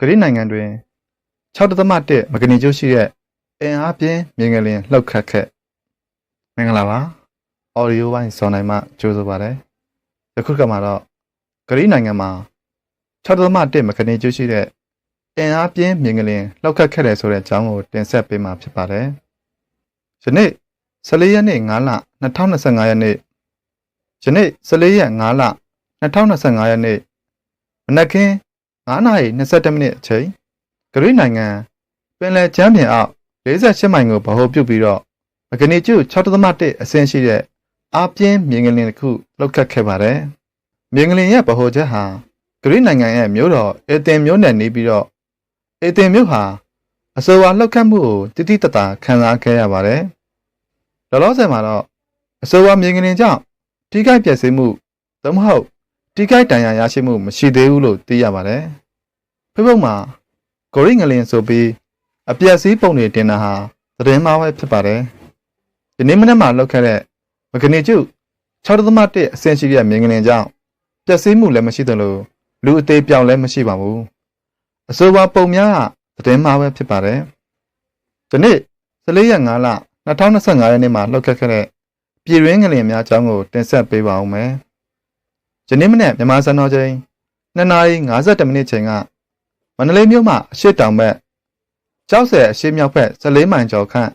ဂရိနိုင်ငံတွင်6.1မဂနီကျိုးရှိတဲ့အင်အားပြင်းမြင်ကလင်လှုပ်ခတ်ခက်မင်္ဂလာပါအော်ဒီယိုပိုင်းစောနိုင်မှကြိုးဆိုပါရစေယခုကမှတော့ဂရိနိုင်ငံမှာ6.1မဂနီကျိုးရှိတဲ့အင်အားပြင်းမြင်ကလင်လှုပ်ခတ်ခက်တယ်ဆိုတဲ့အကြောင်းကိုတင်ဆက်ပေးမှာဖြစ်ပါတယ်ယနေ့14ရက်နေ့5လ2025ရက်နေ့ယနေ့14ရက်5လ2025ရက်နေ့မနက်ခင်း 9နာရီ22မိနစ်အချိန်ဂရိနိုင်ငံပင်လယ်ကျမ်းပြင်အောက်48မိုင်ကိုဗဟိုပြုပြီးတော့မဂနီကျု6.1အဆင့်ရှိတဲ့အားပြင်းမြင်ကလင်တစ်ခုလောက်ခတ်ခဲ့ပါတယ်။မြင်ကလင်ရဲ့ဗဟိုချက်ဟာဂရိနိုင်ငံရဲ့မြို့တော်အေသင်မြို့နယ်နေပြီးတော့အေသင်မြို့ဟာအဆိုပါလောက်ခတ်မှုကိုတိတိတတ်တာခံစားခဲ့ရပါတယ်။လောလောဆယ်မှာတော့အဆိုပါမြင်ကလင်ကြောင့်ထိခိုက်ပျက်စီးမှုသို့မဟုတ် ထိခိုက်ဒဏ်ရာရရှိမှုမရှိသေးဘူးလို့သိရပါတယ်။ Facebook မှာဂိုရိငလင်ဆိုပြီးအပြက်စီးပုံတွေတင်တာဟာသတင်းမှားပဲဖြစ်ပါတယ်။ဒီနေ့မနေ့မှလောက်ခဲ့တဲ့မဂနီကျု6.1အဆင့်ရှိတဲ့မြင်ကလင်ကြောင့်ပျက်စီးမှုလည်းမရှိသလိုလူအသေးပြောင်းလည်းမရှိပါဘူး။အဆိုပါပုံများကသတင်းမှားပဲဖြစ်ပါတယ်။ဒီနေ့14ရက်5လ2025ရက်နေ့မှာလောက်ခဲ့ခဲ့တဲ့ပြည်ရင်းငလင်များအကြောင်းကိုတင်ဆက်ပေးပါဦးမယ်။ ယနေ့မနေ့မြန်မာစံတော်ချိန်2:52မိနစ်ချိန်ကမန္တလေးမြို့မှာအရှိတောင်ဘက်ကျောက်ဆယ်အရှိမြောက်ဘက်14မိုင်ကျော်ခန့်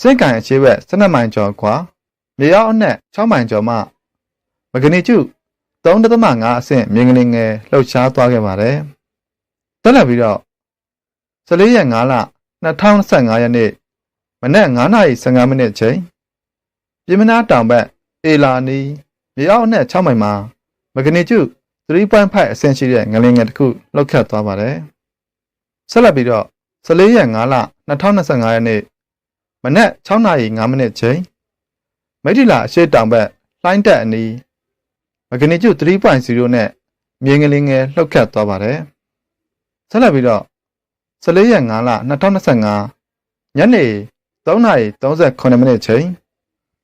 စင့်ကန်အရှိဘက်12မိုင်ကျော်ခွာမြေရောက်အနက်6မိုင်ကျော်မှမဂနီကျု3.5အဆင့်မြင်ကလေးငယ်လှုပ်ရှားသွားခဲ့ပါတယ်။တက်လက်ပြီးတော့14ရက်5လ2025ရက်နေ့မနက်9:15မိနစ်ချိန်ပြည်မနာတောင်ဘက်အေလာနီမြေရောက်အနက်6မိုင်မှာ မဂနီကျု3.5အဆင့်ရှိတဲ့ငလင်ငယ်တစ်ခုလှုပ်ခတ်သွားပါတယ်။ဆက်လက်ပြီးတော့14ရက်5လ2025ရက်နေ့မနက်6:05မိနစ်ချိန်မိထီလာအရှိတောင်ဘက်လှိုင်းတက်အနီးမဂနီကျု3.0နဲ့မြင်းကလေးငယ်လှုပ်ခတ်သွားပါတယ်။ဆက်လက်ပြီးတော့14ရက်5လ2025ညနေ3:39မိနစ်ချိန်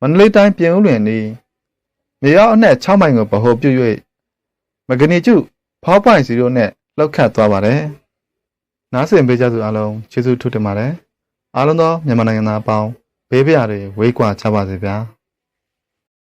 မန္တလေးတိုင်းပြင်ဦးလွင်နီး မြေရောက်အနက်6မိုင်ကိုဗဟိုပြု၍မဂနီကျုဖောက်ပွိုင်0နဲ့လောက်ခတ်သွားပါတယ်။နားဆင်ပေးကြသူအားလုံးကျေးဇူးထူးတင်ပါတယ်။အားလုံးသောမြန်မာနိုင်ငံသားအပေါင်းဘေးပရာတွေဝေးကွာချပါစေဗျာ။